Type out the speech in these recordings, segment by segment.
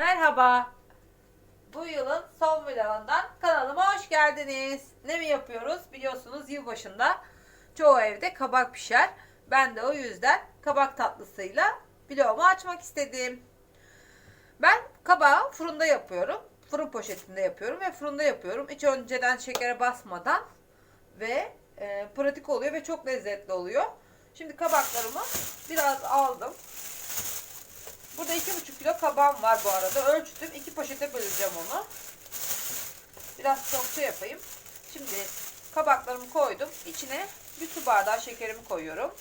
Merhaba. Bu yılın son vlogundan kanalıma hoş geldiniz. Ne mi yapıyoruz? Biliyorsunuz yılbaşında çoğu evde kabak pişer. Ben de o yüzden kabak tatlısıyla vlogumu açmak istedim. Ben kabağı fırında yapıyorum. Fırın poşetinde yapıyorum ve fırında yapıyorum. Hiç önceden şekere basmadan ve e, pratik oluyor ve çok lezzetli oluyor. Şimdi kabaklarımı biraz aldım. Burada iki buçuk kilo kabağım var bu arada. Ölçtüm. iki poşete böleceğim onu. Biraz çokça yapayım. Şimdi kabaklarımı koydum. İçine bir su bardağı şekerimi koyuyorum.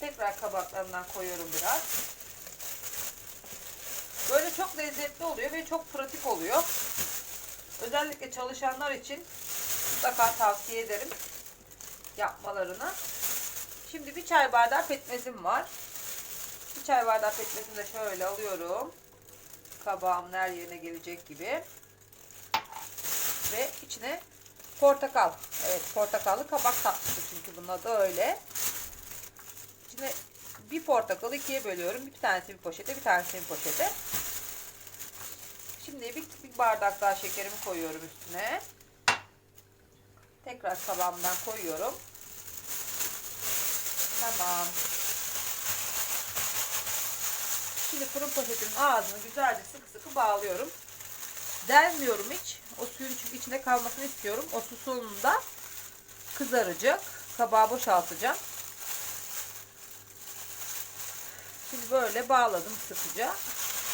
Tekrar kabaklarından koyuyorum biraz. Böyle çok lezzetli oluyor ve çok pratik oluyor. Özellikle çalışanlar için mutlaka tavsiye ederim yapmalarını. Şimdi bir çay bardağı pekmezim var. Bir çay bardağı pekmezini de şöyle alıyorum. Kabağımın her yerine gelecek gibi. Ve içine portakal. Evet portakallı kabak tatlısı çünkü bunun adı öyle. İçine bir portakalı ikiye bölüyorum. Bir tanesi bir poşete, bir tanesi bir poşete. Şimdi bir, bir bardak daha şekerimi koyuyorum üstüne. Tekrar kabağımdan koyuyorum. Tamam. Şimdi fırın poşetimin ağzını güzelce sıkı sıkı bağlıyorum. Delmiyorum hiç. O suyun çünkü içinde kalmasını istiyorum. O su sonunda kızaracak. Kabağı boşaltacağım. Şimdi böyle bağladım sıkıca.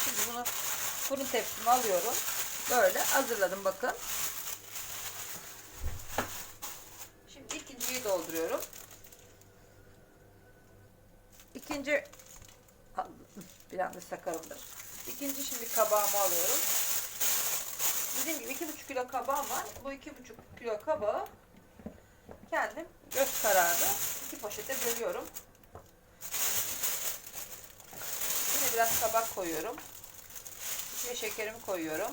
Şimdi bunu fırın tepsime alıyorum. Böyle hazırladım bakın. Şimdi ikinciyi dolduruyorum. İkinci bir anda sakarımdır. İkinci şimdi kabağımı alıyorum. Dediğim gibi iki buçuk kilo kabağım var. Bu iki buçuk kilo kabağı kendim göz kararı iki poşete bölüyorum. Yine biraz kabak koyuyorum. İçine şekerimi koyuyorum.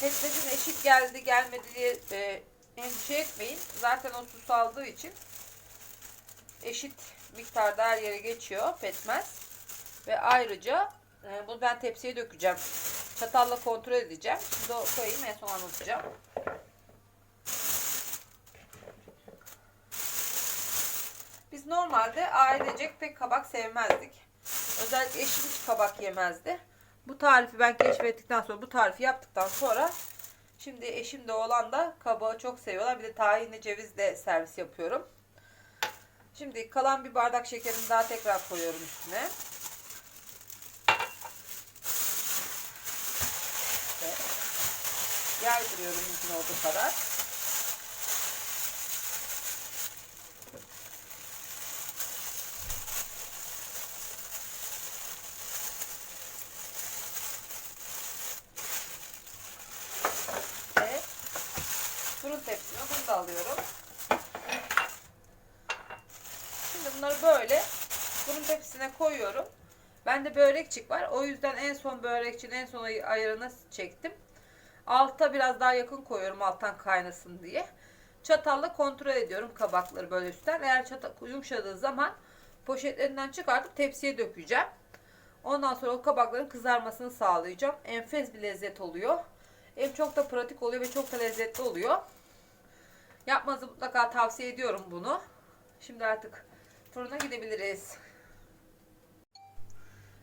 Pekmezin eşit geldi gelmedi diye e, endişe etmeyin. Zaten o su saldığı için eşit miktarda her yere geçiyor pekmez. Ve ayrıca e, bunu ben tepsiye dökeceğim. Çatalla kontrol edeceğim. Şimdi o koyayım en son anlatacağım. Biz normalde ailecek pek kabak sevmezdik. Özellikle eşim hiç kabak yemezdi. Bu tarifi ben keşfettikten sonra, bu tarifi yaptıktan sonra şimdi eşim de oğlan da kabağı çok seviyorlar. Bir de tahinli cevizle servis yapıyorum. Şimdi kalan bir bardak şekerimi daha tekrar koyuyorum üstüne. Yaydırıyorum mümkün olduğu kadar. Ve fırın tepsime bunu da alıyorum. Şimdi bunları böyle fırın tepsisine koyuyorum. Bende börekçik var. O yüzden en son börekçinin en son ay- ayarını çektim. Alta biraz daha yakın koyuyorum alttan kaynasın diye. Çatalla kontrol ediyorum kabakları böyle üstten. Eğer çatal yumuşadığı zaman poşetlerinden çıkartıp tepsiye dökeceğim. Ondan sonra o kabakların kızarmasını sağlayacağım. Enfes bir lezzet oluyor. Hem çok da pratik oluyor ve çok da lezzetli oluyor. Yapmanızı mutlaka tavsiye ediyorum bunu. Şimdi artık fırına gidebiliriz.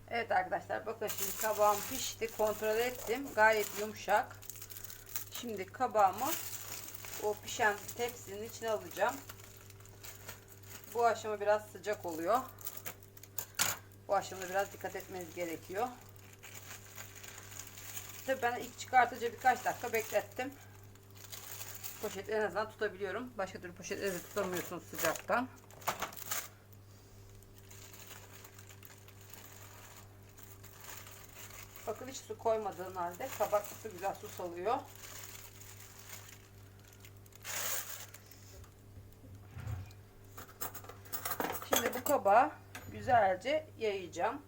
Evet arkadaşlar bakın şimdi kabağım pişti. Kontrol ettim. Gayet yumuşak. Şimdi kabağımı o pişen tepsinin içine alacağım. Bu aşama biraz sıcak oluyor. Bu aşamada biraz dikkat etmeniz gerekiyor. Tabii ben ilk çıkartıcı birkaç dakika beklettim. Poşet en azından tutabiliyorum. Başka türlü poşetleri tutamıyorsunuz sıcaktan. Hiç su koymadığın halde kabak su güzel su salıyor. Şimdi bu kabağı güzelce yayacağım.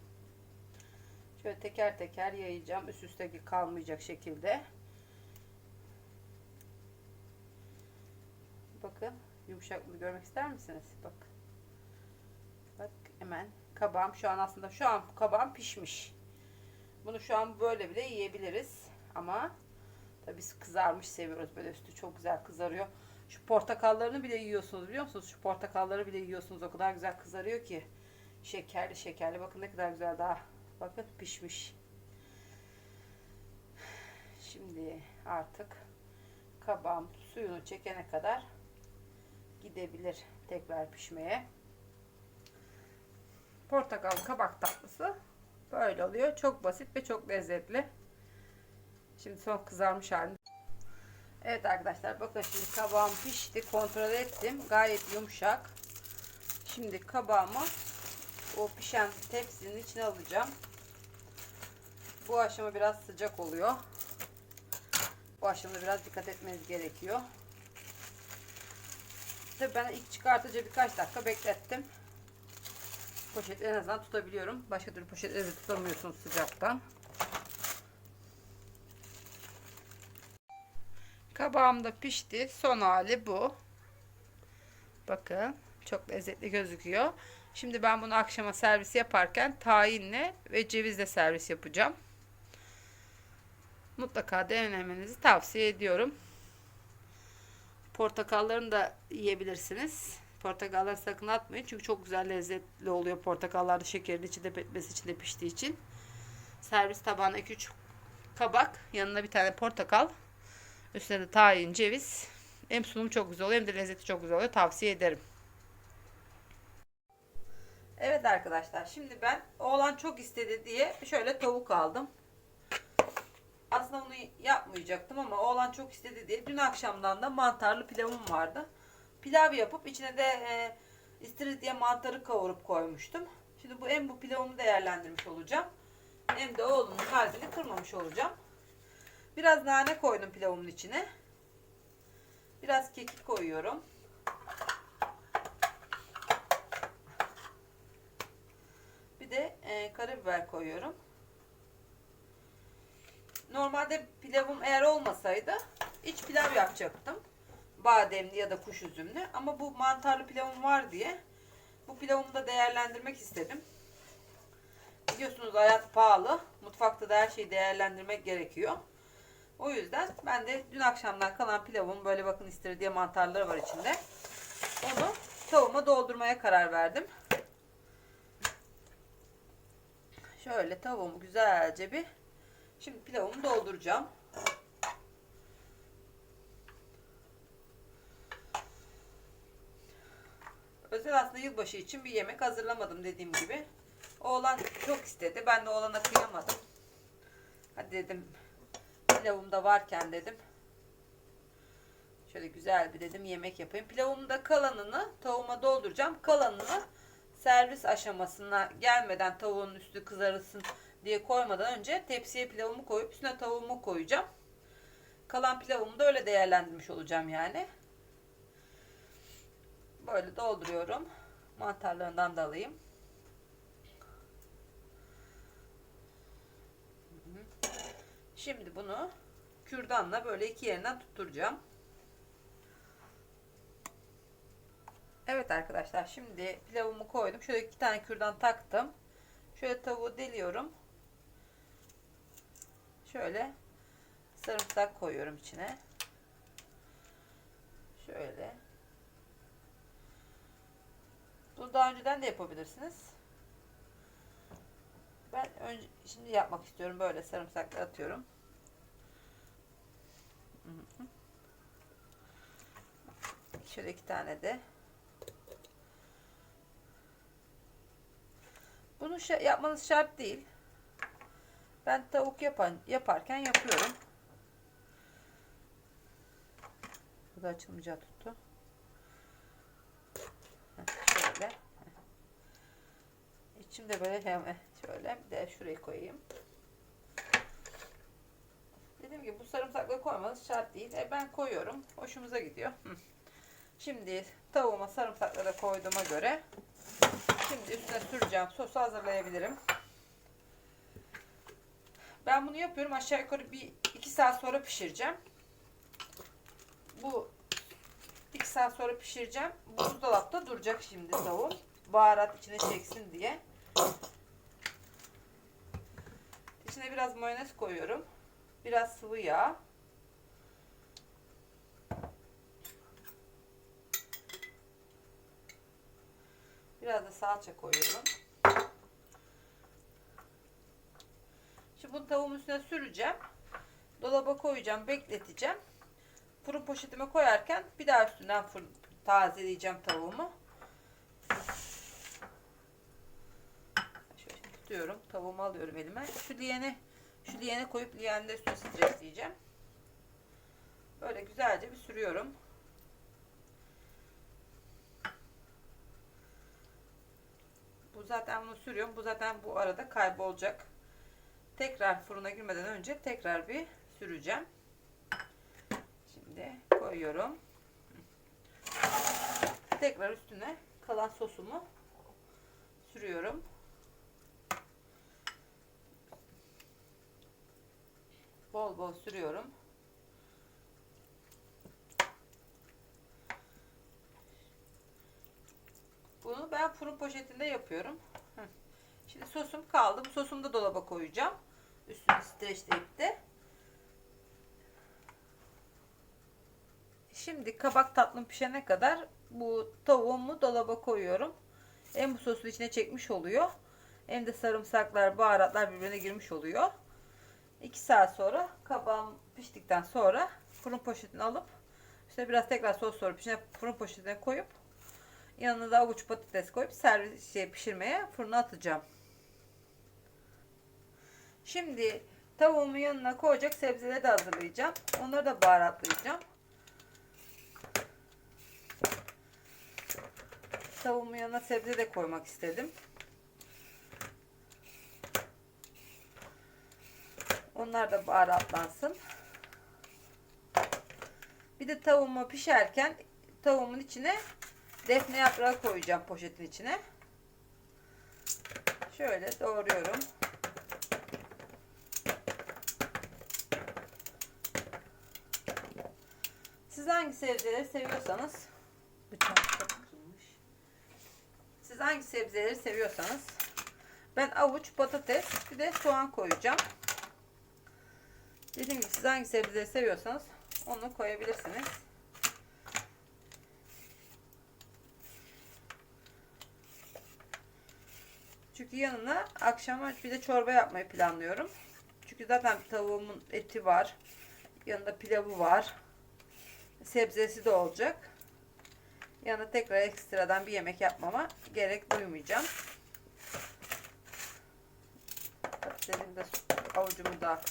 Şöyle teker teker yayacağım. Üst üste kalmayacak şekilde. Bakın yumuşaklığı görmek ister misiniz? Bak. Bak hemen kabağım şu an aslında şu an kabağım pişmiş. Bunu şu an böyle bile yiyebiliriz. Ama tabii biz kızarmış seviyoruz. Böyle üstü çok güzel kızarıyor. Şu portakallarını bile yiyorsunuz biliyor musunuz? Şu portakalları bile yiyorsunuz. O kadar güzel kızarıyor ki. Şekerli şekerli. Bakın ne kadar güzel daha. Bakın pişmiş. Şimdi artık kabağım suyunu çekene kadar gidebilir tekrar pişmeye. Portakal kabak tatlısı böyle oluyor. Çok basit ve çok lezzetli. Şimdi son kızarmış halini. Evet arkadaşlar bakın şimdi kabağım pişti. Kontrol ettim. Gayet yumuşak. Şimdi kabağımı o pişen tepsinin içine alacağım. Bu aşama biraz sıcak oluyor. Bu aşamada biraz dikkat etmeniz gerekiyor. Tabii ben ilk çıkartıcı birkaç dakika beklettim. Poşeti en azından tutabiliyorum. Başka türlü poşetleri tutamıyorsunuz sıcaktan. Kabağım da pişti. Son hali bu. Bakın çok lezzetli gözüküyor. Şimdi ben bunu akşama servis yaparken tayinle ve cevizle servis yapacağım. Mutlaka denemenizi tavsiye ediyorum. Portakallarını da yiyebilirsiniz. Portakalları sakın atmayın. Çünkü çok güzel lezzetli oluyor portakallar da şekerin içinde pekmez içinde piştiği için. Servis tabağına 2-3 kabak. Yanına bir tane portakal. Üstüne de tahin, ceviz. Hem sunum çok güzel oluyor hem de lezzeti çok güzel oluyor. Tavsiye ederim. Evet arkadaşlar. Şimdi ben oğlan çok istedi diye şöyle tavuk aldım. Aslında bunu yapmayacaktım ama oğlan çok istedi diye. Dün akşamdan da mantarlı pilavım vardı. Pilav yapıp içine de e, istiridye mantarı kavurup koymuştum. Şimdi bu hem bu pilavımı değerlendirmiş olacağım. Hem de oğlumun kalbini kırmamış olacağım. Biraz nane koydum pilavımın içine. Biraz kekik koyuyorum. Bir de e, karabiber koyuyorum. Normalde pilavım eğer olmasaydı iç pilav yapacaktım. Bademli ya da kuş üzümlü. Ama bu mantarlı pilavım var diye bu pilavımı da değerlendirmek istedim. Biliyorsunuz hayat pahalı. Mutfakta da her şeyi değerlendirmek gerekiyor. O yüzden ben de dün akşamdan kalan pilavım böyle bakın istiridye mantarları var içinde. Onu tavuğuma doldurmaya karar verdim. Şöyle tavuğumu güzelce bir şimdi pilavımı dolduracağım. Özel aslında yılbaşı için bir yemek hazırlamadım dediğim gibi. Oğlan çok istedi. Ben de oğlana kıyamadım. Hadi dedim pilavım da varken dedim. Şöyle güzel bir dedim yemek yapayım. Pilavımın da kalanını tavuğuma dolduracağım. Kalanını servis aşamasına gelmeden tavuğun üstü kızarılsın diye koymadan önce tepsiye pilavımı koyup üstüne tavuğumu koyacağım. Kalan pilavımı da öyle değerlendirmiş olacağım yani. Böyle dolduruyorum. Mantarlarından da alayım. Şimdi bunu kürdanla böyle iki yerinden tutturacağım. Evet arkadaşlar şimdi pilavımı koydum. Şöyle iki tane kürdan taktım. Şöyle tavuğu deliyorum. Şöyle sarımsak koyuyorum içine. Şöyle. Bunu daha önceden de yapabilirsiniz. Ben önce şimdi yapmak istiyorum. Böyle sarımsakları atıyorum. Şöyle iki tane de. Bunu yapmanız şart değil. Ben tavuk yapan yaparken yapıyorum. Bu da açılmayacağı tuttu. Şöyle. İçimde böyle hemen şöyle bir de şuraya koyayım. Dediğim gibi bu sarımsakları koymanız şart değil. E ben koyuyorum. Hoşumuza gidiyor. Şimdi tavuğuma sarımsakları koyduğuma göre şimdi üstüne süreceğim sosu hazırlayabilirim. Ben bunu yapıyorum. Aşağı yukarı bir iki saat sonra pişireceğim. Bu iki saat sonra pişireceğim. Buzdolapta duracak şimdi tavuğum. Baharat içine çeksin diye. İçine biraz mayonez koyuyorum. Biraz sıvı yağ. Biraz da salça koyuyorum. Şimdi bunu tavuğun üstüne süreceğim. Dolaba koyacağım, bekleteceğim. Fırın poşetime koyarken bir daha üstünden tazeleyeceğim tavuğumu. Tutuyorum. Tavuğumu alıyorum elime. Şu liyeni şu liyene koyup liyenin de üstüne stresleyeceğim. Böyle güzelce bir sürüyorum. Bu zaten bunu sürüyorum. Bu zaten bu arada kaybolacak. Tekrar fırına girmeden önce tekrar bir süreceğim. Şimdi koyuyorum. Tekrar üstüne kalan sosumu sürüyorum. Bol bol sürüyorum. Bunu ben fırın poşetinde yapıyorum. Şimdi sosum kaldı. Bu sosumu da dolaba koyacağım. Üstünü streçleyip de. Şimdi kabak tatlım pişene kadar bu tavuğumu dolaba koyuyorum. Hem bu sosu içine çekmiş oluyor. Hem de sarımsaklar, baharatlar birbirine girmiş oluyor. 2 saat sonra kabağım piştikten sonra fırın poşetine alıp işte biraz tekrar sos sorup içine fırın poşetine koyup yanına da avuç patates koyup servis şey pişirmeye fırına atacağım. Şimdi tavuğumun yanına koyacak sebzeleri de hazırlayacağım. Onları da baharatlayacağım. Tavuğumun yanına sebze de koymak istedim. Onlar da baharatlansın. Bir de tavuğumu pişerken tavuğumun içine defne yaprağı koyacağım poşetin içine. Şöyle doğruyorum. Siz hangi sebzeleri seviyorsanız bıçak kapatılmış. Siz hangi sebzeleri seviyorsanız ben avuç, patates, bir de soğan koyacağım. Dediğim gibi siz hangi sebzeleri seviyorsanız onu koyabilirsiniz. Çünkü yanına akşama bir de çorba yapmayı planlıyorum. Çünkü zaten tavuğumun eti var. Yanında pilavı var. Sebzesi de olacak. Yanına tekrar ekstradan bir yemek yapmama gerek duymayacağım. Patatesim de avucumu da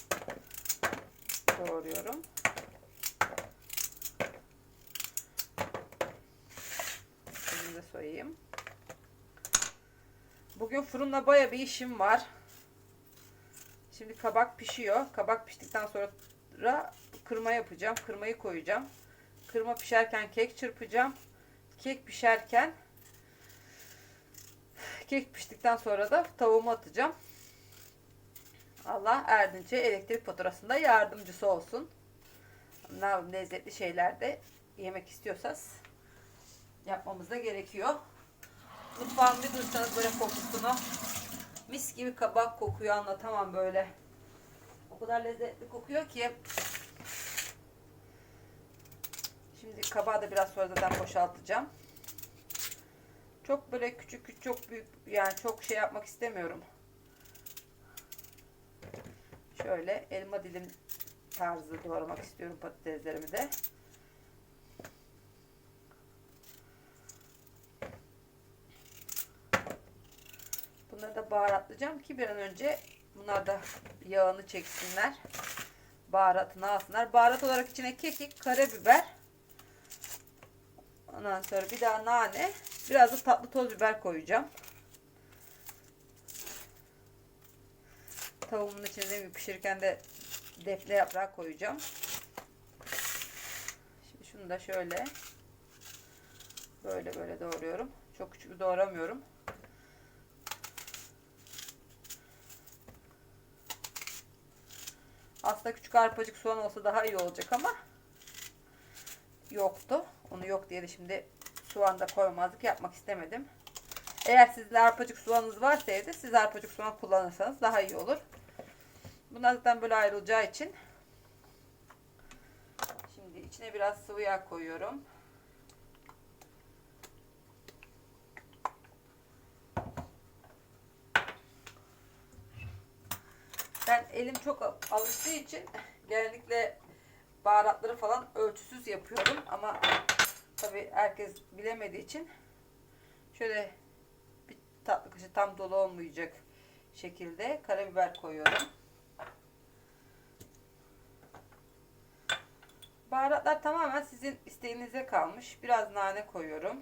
doğruyorum. Şimdi soyayım. Bugün fırınla baya bir işim var. Şimdi kabak pişiyor. Kabak piştikten sonra kırma yapacağım. Kırmayı koyacağım. Kırma pişerken kek çırpacağım. Kek pişerken kek piştikten sonra da tavuğumu atacağım. Allah Erdinç'e elektrik faturasında yardımcısı olsun. Ne lezzetli şeyler de yemek istiyorsanız yapmamız da gerekiyor. Mutfağımı bir duysanız böyle kokusunu mis gibi kabak kokuyor anlatamam böyle. O kadar lezzetli kokuyor ki. Şimdi kabağı da biraz sonra zaten boşaltacağım. Çok böyle küçük küçük çok büyük yani çok şey yapmak istemiyorum. Şöyle elma dilim tarzı doğramak istiyorum patateslerimi de. Bunları da baharatlayacağım ki bir an önce bunlar da yağını çeksinler. Baharatını alsınlar. Baharat olarak içine kekik, karabiber. Ondan sonra bir daha nane. Biraz da tatlı toz biber koyacağım. Tavuğumun içine bir pişirirken de defne yaprağı koyacağım. Şimdi şunu da şöyle böyle böyle doğruyorum. Çok küçük doğramıyorum. Aslında küçük arpacık soğan olsa daha iyi olacak ama yoktu. Onu yok diye de şimdi soğan da koymazlık yapmak istemedim. Eğer sizde arpacık soğanınız varsa evde siz arpacık soğan kullanırsanız daha iyi olur. Bunlar zaten böyle ayrılacağı için. Şimdi içine biraz sıvı yağ koyuyorum. Ben elim çok alıştığı için genellikle baharatları falan ölçüsüz yapıyorum ama tabi herkes bilemediği için şöyle bir tatlı kaşığı tam dolu olmayacak şekilde karabiber koyuyorum. Baharatlar tamamen sizin isteğinize kalmış. Biraz nane koyuyorum.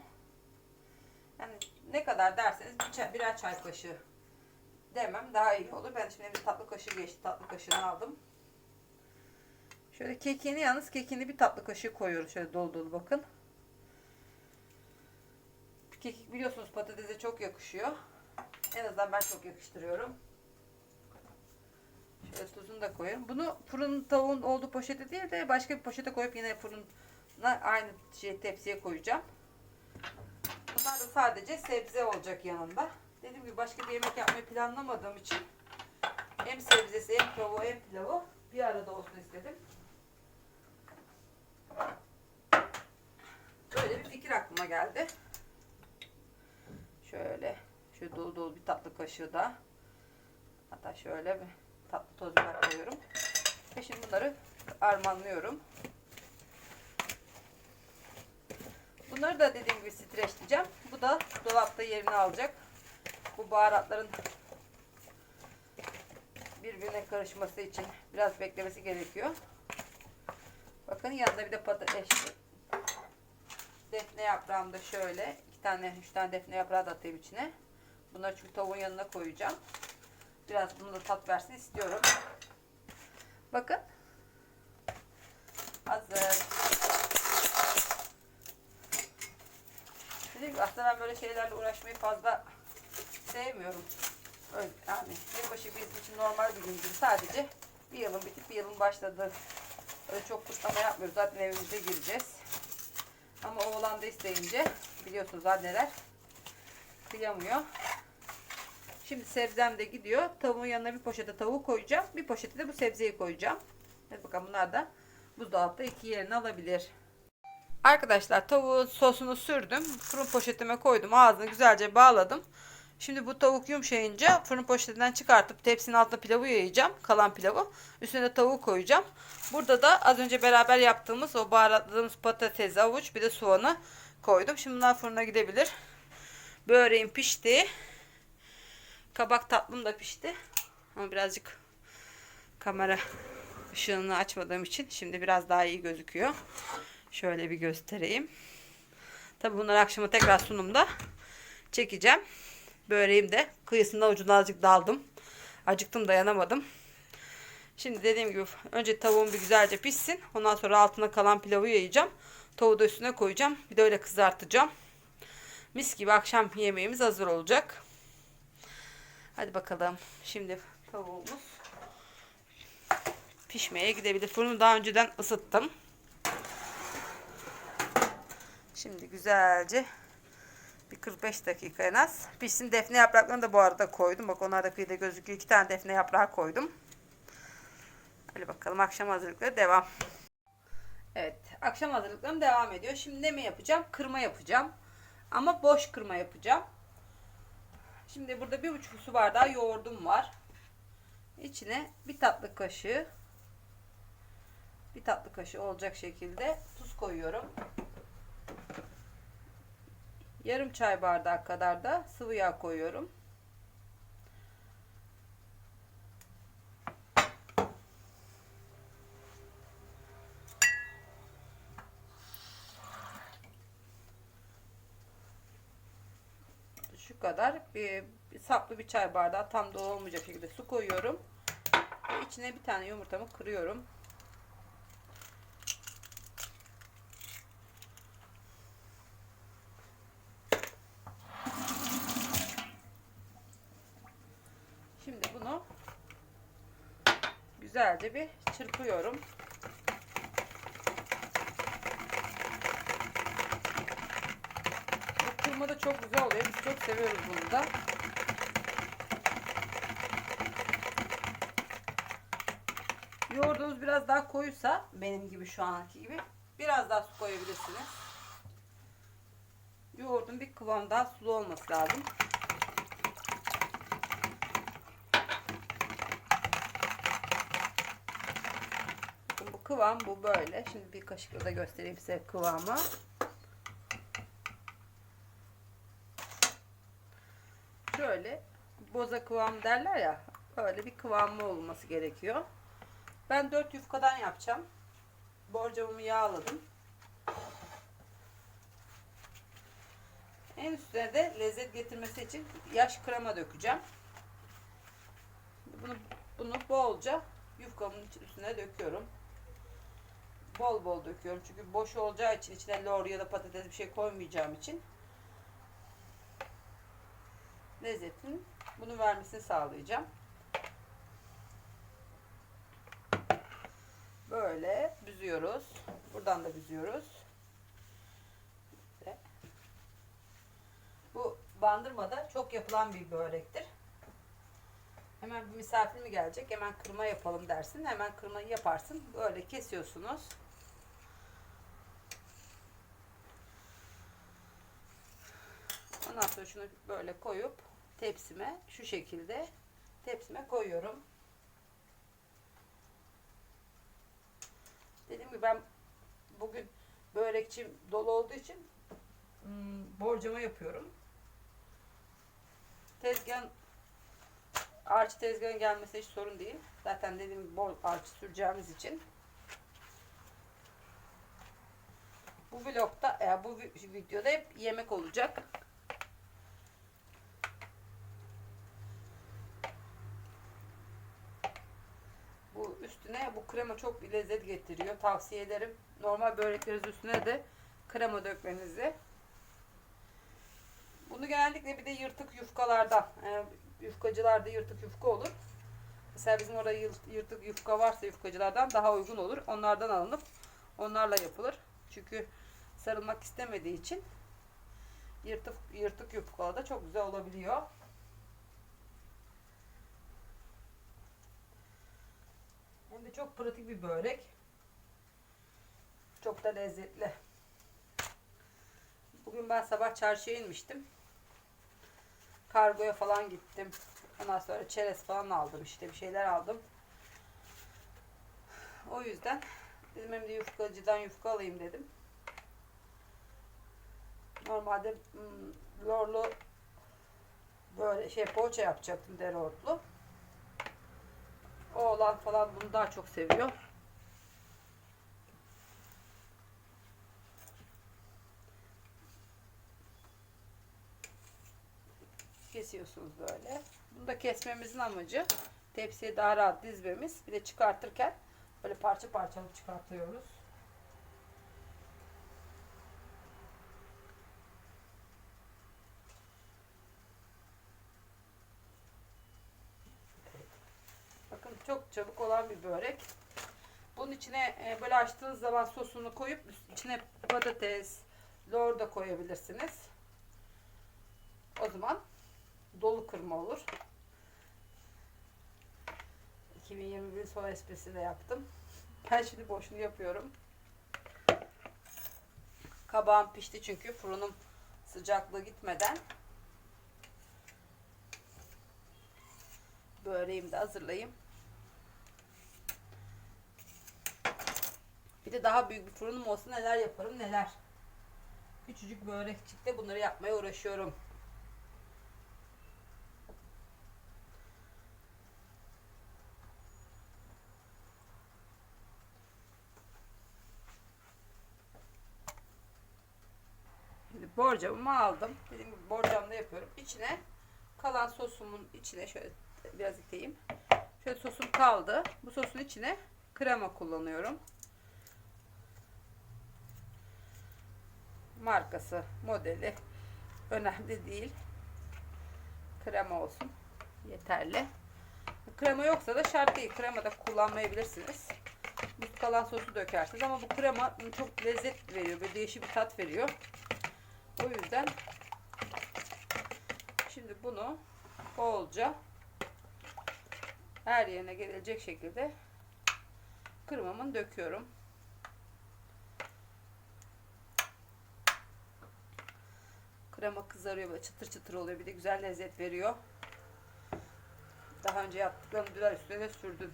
Yani ne kadar derseniz bir çay, birer çay kaşığı demem daha iyi olur. Ben şimdi bir tatlı kaşığı geçti. Tatlı kaşığını aldım. Şöyle kekini yalnız kekini bir tatlı kaşığı koyuyoruz. Şöyle dolu dolu bakın. Kekik biliyorsunuz patatese çok yakışıyor. En azından ben çok yakıştırıyorum. Şöyle tuzunu da koyuyorum. Bunu fırın tavuğun olduğu poşete değil de başka bir poşete koyup yine fırına aynı şey tepsiye koyacağım. Bunlar da sadece sebze olacak yanında. Dediğim gibi başka bir yemek yapmayı planlamadığım için hem sebzesi hem tavuğu hem pilavı bir arada olsun istedim. Böyle bir fikir aklıma geldi. Şöyle şu dolu dolu bir tatlı kaşığı da hatta şöyle bir tatlı toz biber koyuyorum. Ve şimdi bunları armanlıyorum. Bunları da dediğim gibi streçleyeceğim. Bu da dolapta yerini alacak. Bu baharatların birbirine karışması için biraz beklemesi gerekiyor. Bakın yanında bir de patates defne yaprağım da şöyle. iki tane, üç tane defne yaprağı da atayım içine. Bunları çünkü tavuğun yanına koyacağım. Biraz bunu da tat versin istiyorum. Bakın. Hazır. Dediğim gibi aslında ben böyle şeylerle uğraşmayı fazla sevmiyorum. Öyle, yani yılbaşı bizim için normal bir gün gibi. Sadece bir yılın bitip bir yılın başladığı. Öyle çok kutlama yapmıyoruz. Zaten evimize gireceğiz. Ama oğlan da isteyince biliyorsunuz anneler kıyamıyor. Şimdi sebzem de gidiyor. Tavuğun yanına bir poşete tavuk koyacağım. Bir poşete de bu sebzeyi koyacağım. Hadi bakalım bunlar da buzdolapta iki yerini alabilir. Arkadaşlar tavuğun sosunu sürdüm. Fırın poşetime koydum. Ağzını güzelce bağladım. Şimdi bu tavuk yumuşayınca fırın poşetinden çıkartıp tepsinin altına pilavı yayacağım. Kalan pilavı. Üstüne de tavuğu koyacağım. Burada da az önce beraber yaptığımız o baharatladığımız patates, avuç bir de soğanı koydum. Şimdi bunlar fırına gidebilir. Böreğim pişti. Kabak tatlım da pişti. Ama birazcık kamera ışığını açmadığım için şimdi biraz daha iyi gözüküyor. Şöyle bir göstereyim. Tabi bunları akşama tekrar sunumda çekeceğim. Böreğim de kıyısından ucuna azıcık daldım. Acıktım dayanamadım. Şimdi dediğim gibi önce tavuğum bir güzelce pişsin. Ondan sonra altına kalan pilavı yayacağım. Tavuğu da üstüne koyacağım. Bir de öyle kızartacağım. Mis gibi akşam yemeğimiz hazır olacak. Hadi bakalım. Şimdi tavuğumuz pişmeye gidebilir. Fırını daha önceden ısıttım. Şimdi güzelce bir 45 dakika en az. Pişsin defne yapraklarını da bu arada koydum. Bak onlar da kıyıda gözüküyor. İki tane defne yaprağı koydum. Hadi bakalım akşam hazırlıkları devam. Evet akşam hazırlıklarım devam ediyor. Şimdi ne mi yapacağım? Kırma yapacağım. Ama boş kırma yapacağım. Şimdi burada bir buçuk su bardağı yoğurdum var. İçine bir tatlı kaşığı bir tatlı kaşığı olacak şekilde tuz koyuyorum. Yarım çay bardağı kadar da sıvı yağ koyuyorum. Şu kadar bir, bir saplı bir çay bardağı tam dolu olmayacak şekilde su koyuyorum. Ve içine bir tane yumurtamı kırıyorum. Şimdi bunu güzelce bir çırpıyorum. Kavurma da çok güzel oluyor. Biz çok seviyoruz bunu da. Yoğurdunuz biraz daha koyuysa benim gibi şu anki gibi biraz daha su koyabilirsiniz. Yoğurdun bir kıvam daha sulu olması lazım. Bu kıvam bu böyle. Şimdi bir kaşıkla da göstereyim size kıvamı. Şöyle boza kıvam derler ya. Böyle bir kıvamı olması gerekiyor. Ben 4 yufkadan yapacağım. Borcamımı yağladım. En üstüne de lezzet getirmesi için yaş krema dökeceğim. Bunu, bunu bolca yufkamın üstüne döküyorum. Bol bol döküyorum. Çünkü boş olacağı için içine lor ya da patates bir şey koymayacağım için lezzetin bunu vermesini sağlayacağım. Böyle büzüyoruz. Buradan da büzüyoruz. Bu bandırmada çok yapılan bir börektir. Hemen bir misafir mi gelecek? Hemen kırma yapalım dersin. Hemen kırmayı yaparsın. Böyle kesiyorsunuz. Ondan sonra şunu böyle koyup tepsime şu şekilde tepsime koyuyorum. Dediğim gibi ben bugün börekçim dolu olduğu için hmm, borcama yapıyorum. Tezgahın Arç tezgahın gelmesi hiç sorun değil. Zaten dediğim gibi bol arç süreceğimiz için. Bu vlogda, e, bu vi- videoda hep yemek olacak. Bu üstüne bu krema çok bir lezzet getiriyor. Tavsiye ederim. Normal böreklerinizin üstüne de krema dökmenizi. Bunu genellikle bir de yırtık yufkalardan, e, yufkacılarda yırtık yufka olur. Mesela bizim orada yır- yırtık yufka varsa yufkacılardan daha uygun olur. Onlardan alınıp onlarla yapılır. Çünkü sarılmak istemediği için yırtık yırtık yufkalı da çok güzel olabiliyor. Hem de çok pratik bir börek. Çok da lezzetli. Bugün ben sabah çarşıya inmiştim. Kargoya falan gittim. Ondan sonra çerez falan aldım işte bir şeyler aldım. O yüzden dedim hem de yufkacıdan yufka alayım dedim. Normalde hmm, lorlu böyle şey poğaça yapacaktım dereotlu. Oğlan falan bunu daha çok seviyor. kesiyorsunuz böyle. Bunu da kesmemizin amacı tepsiye daha rahat dizmemiz. Bir de çıkartırken böyle parça parça alıp çıkartıyoruz. Bakın çok çabuk olan bir börek. Bunun içine e, böyle açtığınız zaman sosunu koyup içine patates, lor da koyabilirsiniz. O zaman dolu kırma olur. 2021 son esprisi de yaptım. Ben şimdi boşunu yapıyorum. Kabağım pişti çünkü fırınım sıcaklığı gitmeden böreğimi de hazırlayayım. De daha büyük bir fırınım olsa neler yaparım neler. Küçücük börekçikte bunları yapmaya uğraşıyorum. Şimdi borcamımı aldım. Dediğim gibi borcamda yapıyorum. İçine kalan sosumun içine şöyle biraz iteyim. Şöyle sosum kaldı. Bu sosun içine krema kullanıyorum. Markası, modeli önemli değil. Krema olsun. Yeterli. Krema yoksa da şart değil. Krema da kullanmayabilirsiniz. Bu kalan sosu dökersiniz ama bu krema çok lezzet veriyor. Böyle değişik bir tat veriyor. O yüzden Şimdi bunu bolca her yerine gelecek şekilde kremamın döküyorum. Krema kızarıyor böyle çıtır çıtır oluyor. Bir de güzel lezzet veriyor. Daha önce yaptıklarımı biraz üstüne sürdüm.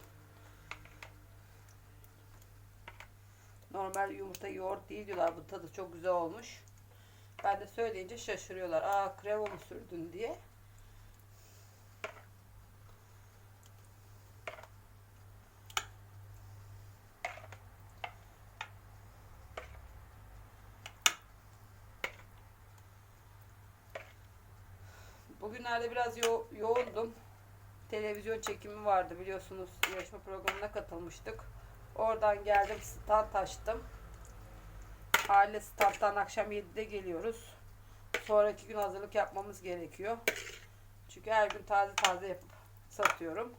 Normal yumurta yoğurt değil diyorlar. Bu tadı çok güzel olmuş. Ben de söyleyince şaşırıyorlar. Aa krema mı sürdün diye. Bugünlerde biraz yo- yoğundum. Televizyon çekimi vardı biliyorsunuz. Yarışma programına katılmıştık. Oradan geldim stand açtım. Aile standtan akşam 7'de geliyoruz. Sonraki gün hazırlık yapmamız gerekiyor. Çünkü her gün taze taze yapıp satıyorum.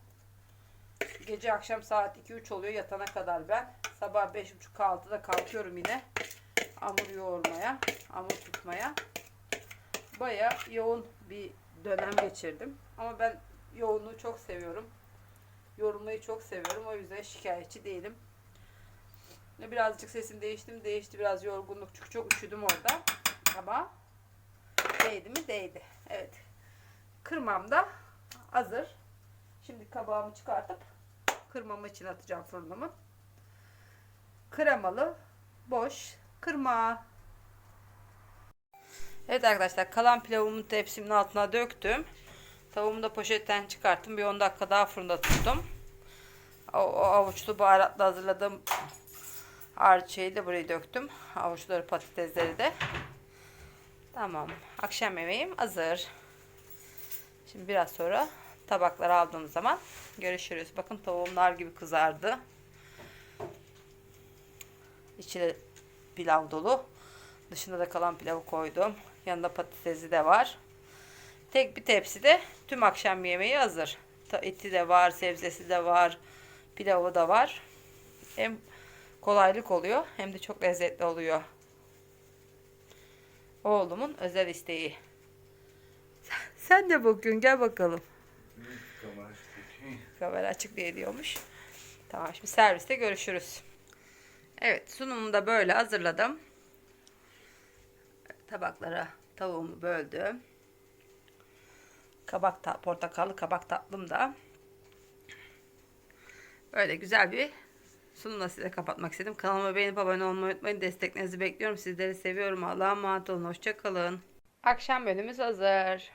Gece akşam saat 2-3 oluyor yatana kadar ben. Sabah 5.30-6'da kalkıyorum yine. Hamur yoğurmaya, hamur tutmaya. Baya yoğun bir dönem geçirdim. Ama ben yoğunluğu çok seviyorum. Yorulmayı çok seviyorum. O yüzden şikayetçi değilim. Birazcık sesim değişti mi? Değişti biraz yorgunluk. Çünkü çok üşüdüm orada. Ama değdi mi? Değdi. Evet. Kırmam da hazır. Şimdi kabağımı çıkartıp kırmamı için atacağım fırınımın. Kremalı boş kırma. Evet arkadaşlar kalan pilavımı tepsimin altına döktüm. Tavuğumu da poşetten çıkarttım. Bir 10 dakika daha fırında tuttum. O, o avuçlu baharatla hazırladığım harç şeyi de buraya döktüm. Avuçları patatesleri de. Tamam. Akşam yemeğim hazır. Şimdi biraz sonra tabakları aldığım zaman görüşürüz. Bakın tavuğum nar gibi kızardı. İçi de pilav dolu. Dışında da kalan pilavı koydum. Yanında patatesi de var. Tek bir tepside tüm akşam yemeği hazır. Eti de var, sebzesi de var, pilavı da var. Hem kolaylık oluyor hem de çok lezzetli oluyor. Oğlumun özel isteği. Sen de bugün gel bakalım. Kamera açık diye diyormuş. Tamam şimdi serviste görüşürüz. Evet sunumumu da böyle hazırladım. Tabaklara tavuğumu böldüm. Kabak ta portakallı kabak tatlım da. Böyle güzel bir sunumla size kapatmak istedim. Kanalıma beğenip abone olmayı unutmayın. Desteklerinizi bekliyorum. Sizleri seviyorum. Allah'a emanet olun. Hoşçakalın. Akşam bölümümüz hazır.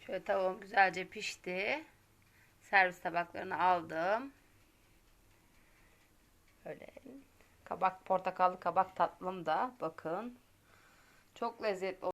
Şöyle tavuğum güzelce pişti. Servis tabaklarını aldım. Böyle kabak portakallı kabak tatlım da bakın. Çok lezzetli